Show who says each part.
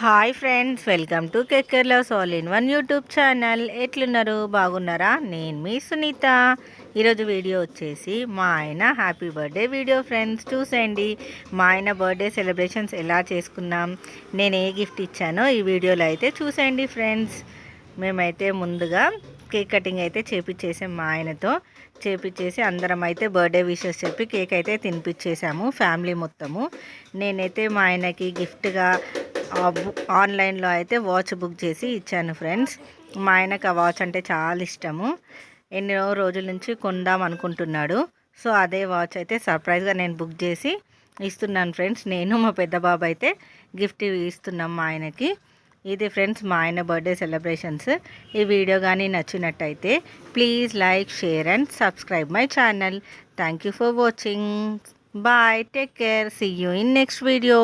Speaker 1: Hi friends welcome to కెక్కర్లో soul in one YouTube channel. ఎట్లున్నారు? బాగున్నారా? నేను మీ సునీత. ఈరోజు వీడియో వచ్చేసి మా ఆయన హ్యాపీ బర్త్డే వీడియో ఫ్రెండ్స్. చూసేయండి. మా ఆయన బర్త్డే సెలబ్రేషన్స్ ఎలా చేసుకున్నాం నేను ఏ గిఫ్ట్ ఇచ్చానో ఈ వీడియోలో అయితే చూసేయండి ఫ్రెండ్స్. మేమైతే ముందుగా కేక్ కటింగ్ అయితే చేపించేసాం మా ఆయనతో. చేపించేసి అందరం అయితే బర్త్డే విషెస్ చెప్పి కేక్ అయితే తినిపించేసాము ఫ్యామిలీ మొత్తము. నేనైతే మా ఆయనకి గిఫ్ట్గా ఆన్లైన్లో అయితే వాచ్ బుక్ చేసి ఇచ్చాను ఫ్రెండ్స్. మా ఆయనకు ఆ వాచ్ అంటే చాలా ఇష్టము. ఎన్నో రోజుల నుంచి కొందాం అనుకుంటున్నాడు. సో అదే వాచ్ అయితే సర్ప్రైజ్గా నేను బుక్ చేసి ఇస్తున్నాను ఫ్రెండ్స్. నేను మా పెద్ద బాబు అయితే గిఫ్ట్ ఇస్తున్నాం మా ఆయనకి. ఇది ఫ్రెండ్స్ మా ఆయన బర్త్డే సెలబ్రేషన్స్. ఈ వీడియో కానీ నచ్చినట్టయితే please like share and subscribe my channel. Thank you for watching. Bye take care. See you in next video